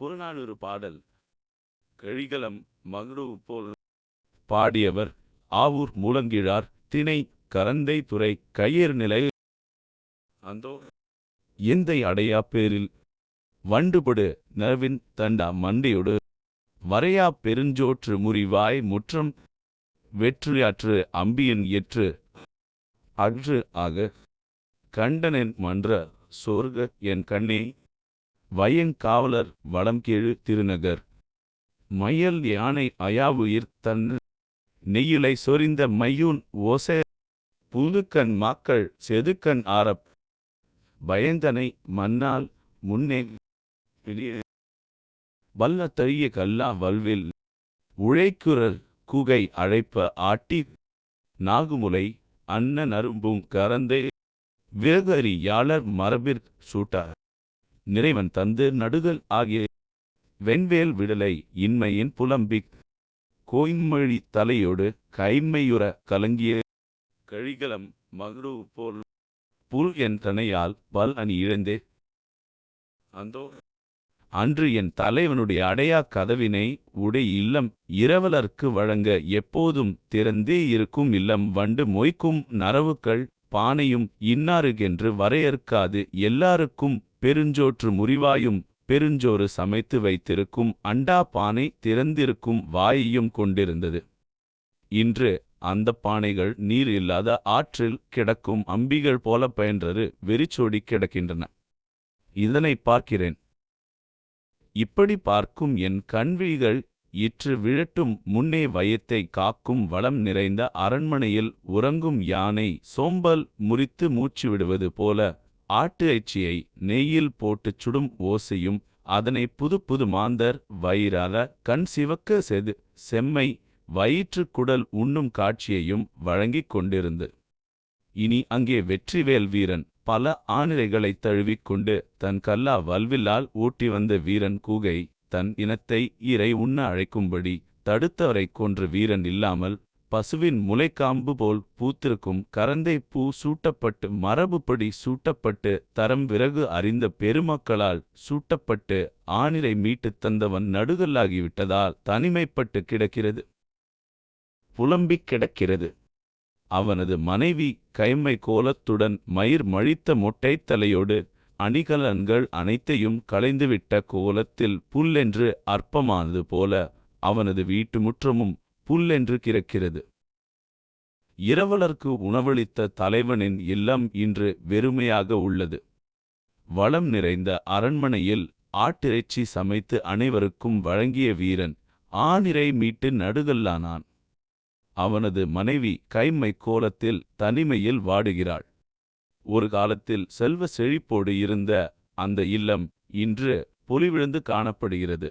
புறநானூறு பாடல் கழிகலம் மகுடு போல் பாடியவர் ஆவூர் மூலங்கிழார் திணை கரந்தை துறை கையேறு நிலை அந்தோ எந்தை அடையா பேரில் வண்டுபடு நரவின் தண்டா மண்டையொடு வரையா பெருஞ்சோற்று முறிவாய் முற்றம் வெற்றியாற்று அம்பியின் எற்று அற்று ஆக கண்டனென் மன்ற சோர்க என் கண்ணே வயங்காவலர் வடம்கேழு திருநகர். மையல் யானை அயாவுயிர் தன் நெய்யிலை சொரிந்த மையூன் ஓசை. புதுக்கண் மாக்கள் செதுக்கண் ஆரப். பயந்தனை மன்னால் முன்னே. வல்லத்தறிய வல்ல கல்லா வல்வில். உழைக்குரல் குகை அழைப்ப ஆட்டி. நாகுமுலை அன்ன நரும்பும் கரந்தே. விறகரி யாளர் மரபிற் சூட்டார் நிறைவன் தந்து நடுதல் ஆகிய வெண்வேல் விடலை இன்மையின் புலம்பிக் கோயின்மொழி தலையோடு கைம்மையுற கலங்கிய கழிகலம் மகுடு போல் புல் என் தனையால் பல் அணி இழந்தே. அந்தோ அன்று என் தலைவனுடைய அடையா கதவினை உடை இல்லம் இரவலர்க்கு வழங்க எப்போதும் திறந்தே இருக்கும் இல்லம் வண்டு மொய்க்கும் நரவுக்கள் பானையும் இன்னாருகென்று வரையறுக்காது எல்லாருக்கும் பெருஞ்சோற்று முறிவாயும் பெருஞ்சோறு சமைத்து வைத்திருக்கும் அண்டா பானை திறந்திருக்கும் வாயையும் கொண்டிருந்தது. இன்று அந்த பானைகள் நீர் இல்லாத ஆற்றில் கிடக்கும் அம்பிகள் போல பயின்றரு வெறிச்சோடி கிடக்கின்றன. இதனை பார்க்கிறேன். இப்படி பார்க்கும் என் கண்விழிகள் இற்று விழட்டும் முன்னே வயத்தை காக்கும் வளம் நிறைந்த அரண்மனையில் உறங்கும் யானை சோம்பல் முறித்து மூச்சு விடுவது போல ஆட்டு எச்சியை நெய்யில் போட்டுச் சுடும் ஓசையும் அதனை புது புது மாந்தர் வயிறார கண் சிவக்க செது செம்மை வயிற்று குடல் உண்ணும் காட்சியையும் வழங்கிக் கொண்டிருந்து. இனி அங்கே வெற்றிவேல் வீரன் பல ஆணிரைகளைத் தழுவிக்கொண்டு தன் கல்லா வல்வில்லால் ஊட்டி வந்த வீரன் கூகை தன் இனத்தை இறை உண்ண அழைக்கும்படி தடுத்தவரைக் கொன்று வீரன் இல்லாமல் பசுவின் முளைக்காம்பு போல் பூத்திருக்கும் கரந்தை பூ சூட்டப்பட்டு மரபுப்படி சூட்டப்பட்டு தரம் விறகு அறிந்த பெருமக்களால் சூட்டப்பட்டு ஆணிரை மீட்டுத் தந்தவன் நடுகல்லாகிவிட்டதால் தனிமைப்பட்டு கிடக்கிறது. புலம்பிக் கிடக்கிறது. அவனது மனைவி கைம்மை கோலத்துடன் மயிர் மழித்த மொட்டைத் தலையோடு அணிகலன்கள் அனைத்தையும் களைந்துவிட்ட கோலத்தில் புல்லென்று அற்பமானது போல அவனது வீட்டு முற்றமும் புல்லென்று கிடக்கிறது இரவலர்க்கு உணவளித்த தலைவனின் இல்லம் இன்று வெறுமையாக உள்ளது. வளம் நிறைந்த அரண்மனையில் ஆட்டிறைச்சி சமைத்து அனைவருக்கும் வழங்கிய வீரன் ஆனிரை மீட்டு நடுகல்லானான். அவனது மனைவி கைம்மை கோலத்தில் தனிமையில் வாடுகிறாள். ஒரு காலத்தில் செல்வ செழிப்போடு இருந்த அந்த இல்லம் இன்று பொலிவிழந்து காணப்படுகிறது.